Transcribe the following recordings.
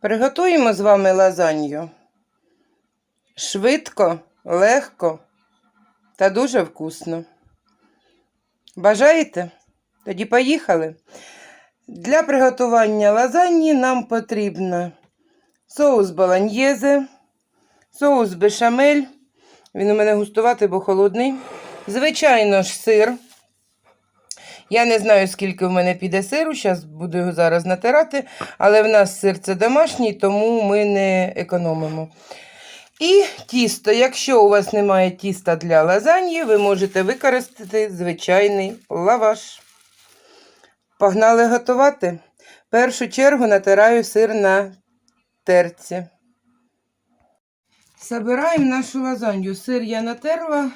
Приготуємо з вами лазанью. Швидко, легко та дуже вкусно. Бажаєте? Тоді поїхали. Для приготування лазаньї нам потрібно соус баланьєзе, соус бешамель. Він у мене густуватий, бо холодний. Звичайно ж, сир. Я не знаю, скільки в мене піде сиру, зараз буду його зараз натирати, але в нас сир це домашній, тому ми не економимо. І тісто. Якщо у вас немає тіста для лазаньї, ви можете використати звичайний лаваш. Погнали готувати. В першу чергу натираю сир на терці. Забираємо нашу лазанью. Сир я натерла.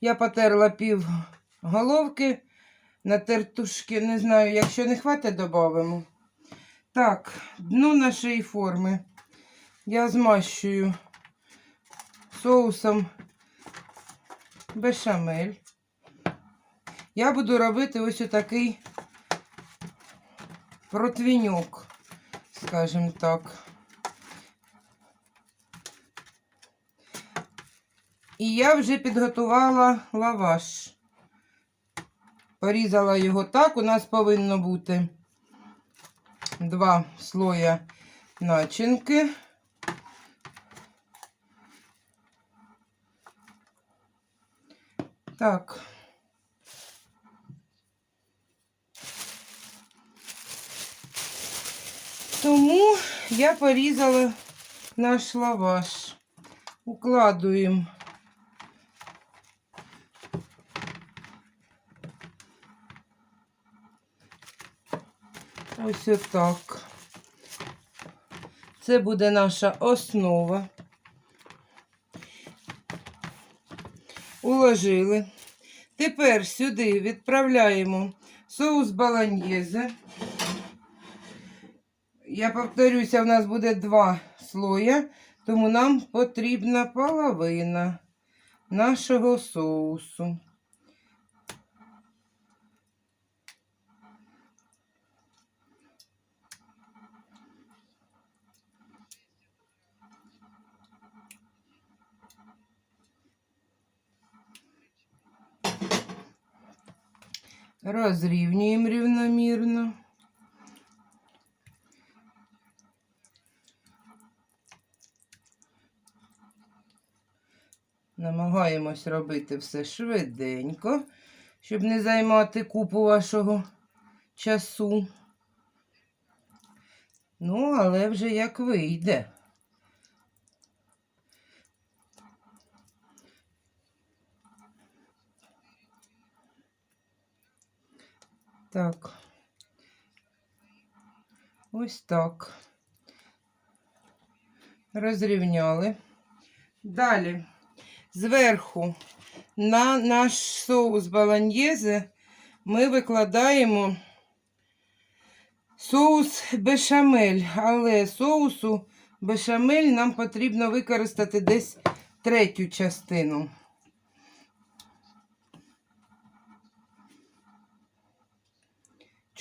Я потерла пів головки на тертушки. Не знаю, якщо не хватить, додамо. Так, дно нашої форми я змащую соусом бешамель. Я буду робити ось отакий протвіньок, скажімо так. І я вже підготувала лаваш. Порізала його так. У нас повинно бути два слоя начинки. Так. Тому я порізала наш лаваш. Укладуємо ось отак. Це буде наша основа. Уложили. Тепер сюди відправляємо соус баланьєзе. Я повторюся, в нас буде два слоя, тому нам потрібна половина нашого соусу. Розрівнюємо рівномірно. Намагаємось робити все швиденько, щоб не займати купу вашого часу. Ну, але вже як вийде. Так. Ось так. Розрівняли. Далі зверху на наш соус баланьєзе ми викладаємо соус бешамель, але соусу бешамель нам потрібно використати десь третю частину.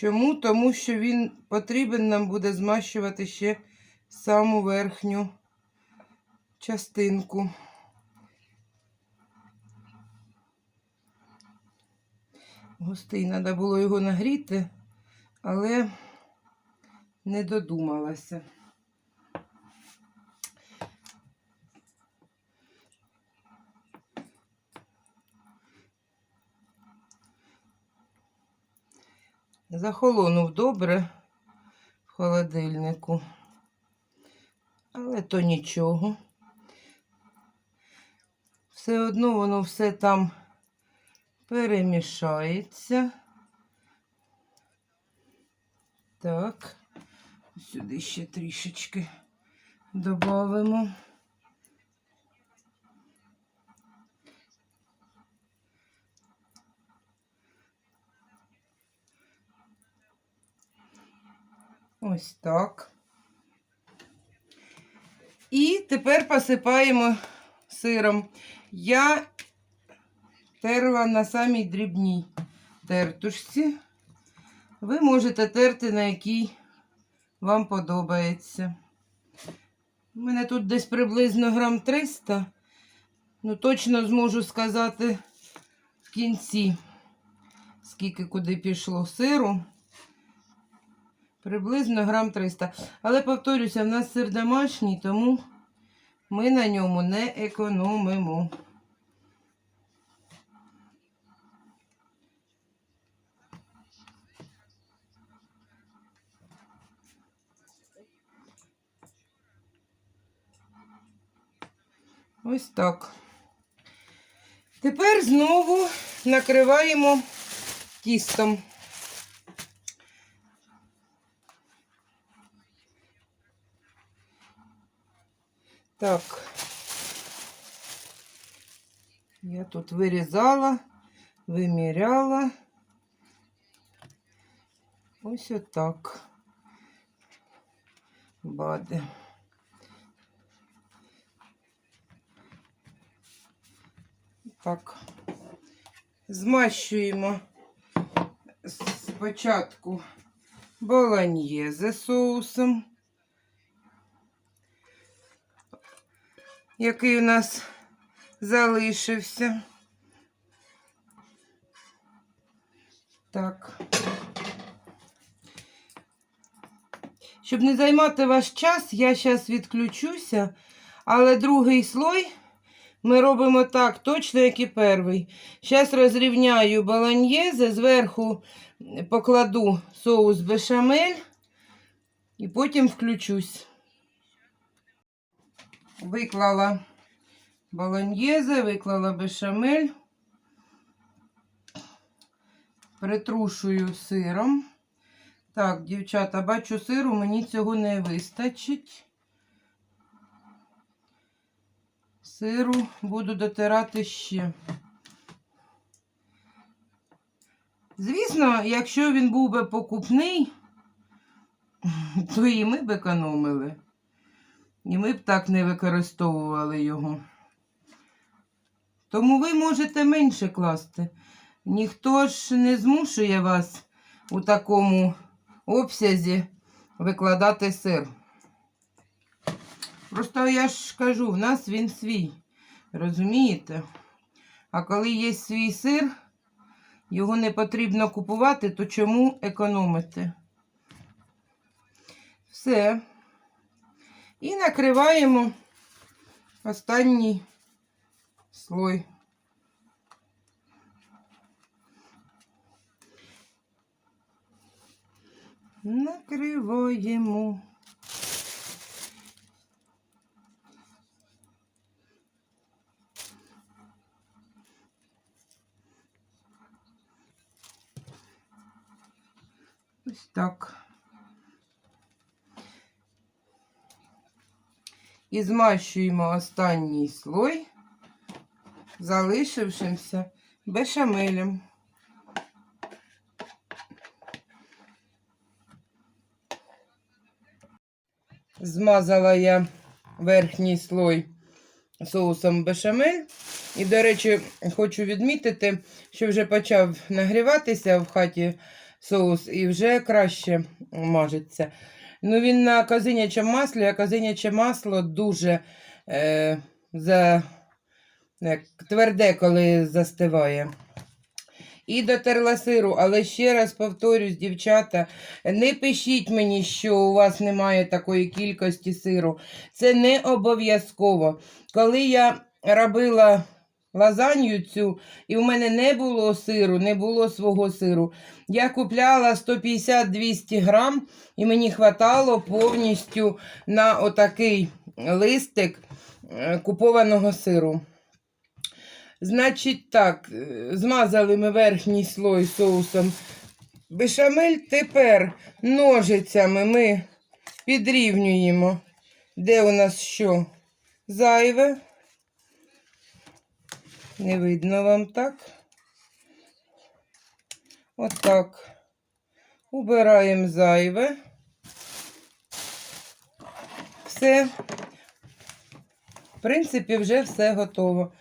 Чому? Тому що він потрібен нам буде змащувати ще саму верхню частинку. Густий, треба було його нагріти, але не додумалася. Захолонув добре в холодильнику, але то нічого. Все одно воно все там перемішається. Так, сюди ще трішечки додамо. Ось так. І тепер посипаємо сиром. Я терла на самій дрібній тертушці. Ви можете терти на якій вам подобається. У мене тут десь приблизно грам 300. Ну, точно зможу сказати в кінці, скільки куди пішло сиру. Приблизно грам 300. Але повторюся, в нас сир домашній, тому ми на ньому не економимо. Ось так. Тепер знову накриваємо тістом. Так. Я тут вирізала, виміряла. Ось отак. Бади. Так. Змащуємо спочатку болоньєзе соусом, Який у нас залишився. Так. Щоб не займати ваш час, я зараз відключуся, але другий слой ми робимо так, точно, як і перший. Зараз розрівняю баланьєзе, зверху покладу соус бешамель і потім включусь. Виклала баланьєзе, виклала бешамель, притрушую сиром. Так, дівчата, бачу сиру, мені цього не вистачить. Сиру буду дотирати ще. Звісно, якщо він був би покупний, то і ми б економили. І ми б так не використовували його. Тому ви можете менше класти. Ніхто ж не змушує вас у такому обсязі викладати сир. Просто я ж кажу, в нас він свій. Розумієте? А коли є свій сир, його не потрібно купувати, то чому економити? Все. І накриваємо останній слой. Накриваємо. Ось так. І змащуємо останній слой, залишившимся бешамелем. Змазала я верхній слой соусом бешамель. І, до речі, хочу відмітити, що вже почав нагріватися в хаті соус і вже краще мажеться. Ну, він на козинячому маслі, а козиняче масло дуже е, за, як, тверде, коли застиває. І дотерла сиру, але ще раз повторюсь, дівчата, не пишіть мені, що у вас немає такої кількості сиру. Це не обов'язково. Коли я робила лазанью цю, і в мене не було сиру, не було свого сиру, я купляла 150-200 грам, і мені хватало повністю на отакий листик е, купованого сиру. Значить, так, е, змазали ми верхній слой соусом бешамель. Тепер ножицями ми підрівнюємо, де у нас що зайве. Не видно вам так. Отак. Убираємо зайве. Все. В принципі, вже все готово.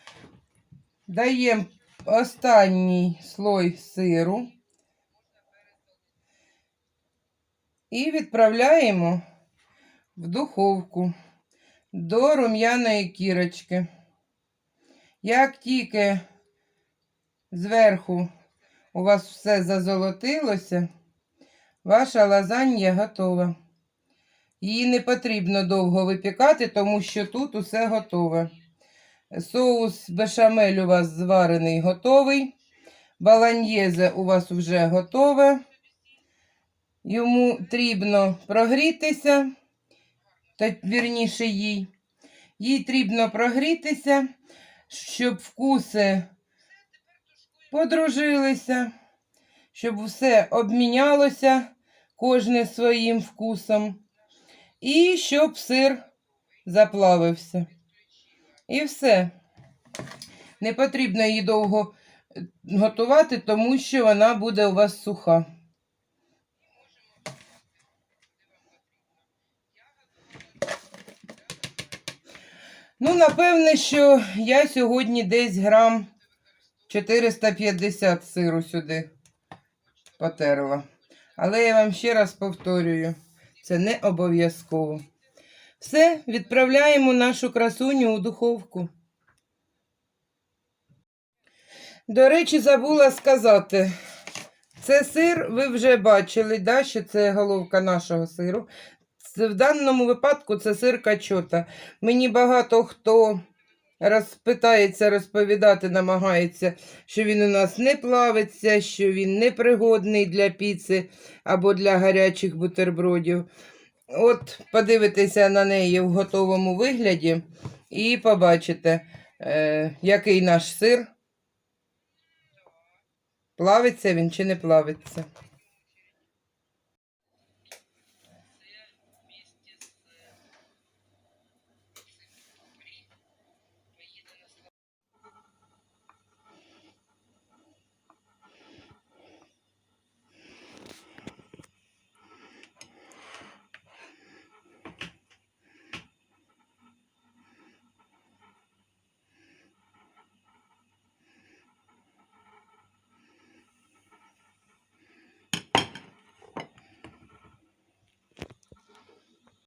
Даємо останній слой сиру і відправляємо в духовку до рум'яної кірочки. Як тільки зверху у вас все зазолотилося, ваша лазанья готова. Її не потрібно довго випікати, тому що тут усе готове. Соус бешамель у вас зварений готовий. Баланьєзе у вас вже готове. Йому потрібно прогрітися, та вірніше їй. Їй потрібно прогрітися, щоб вкуси подружилися, щоб все обмінялося кожне своїм вкусом. І щоб сир заплавився. І все. Не потрібно її довго готувати, тому що вона буде у вас суха. Ну, напевне, що я сьогодні десь грам 450 сиру сюди потерла. Але я вам ще раз повторюю, це не обов'язково. Все, відправляємо нашу красуню у духовку. До речі, забула сказати. Це сир, ви вже бачили, да, що це головка нашого сиру. В даному випадку це сир качота. Мені багато хто розпитається, розповідати намагається, що він у нас не плавиться, що він непригодний для піци або для гарячих бутербродів. От подивитеся на неї в готовому вигляді і побачите, е, який наш сир. Плавиться він чи не плавиться.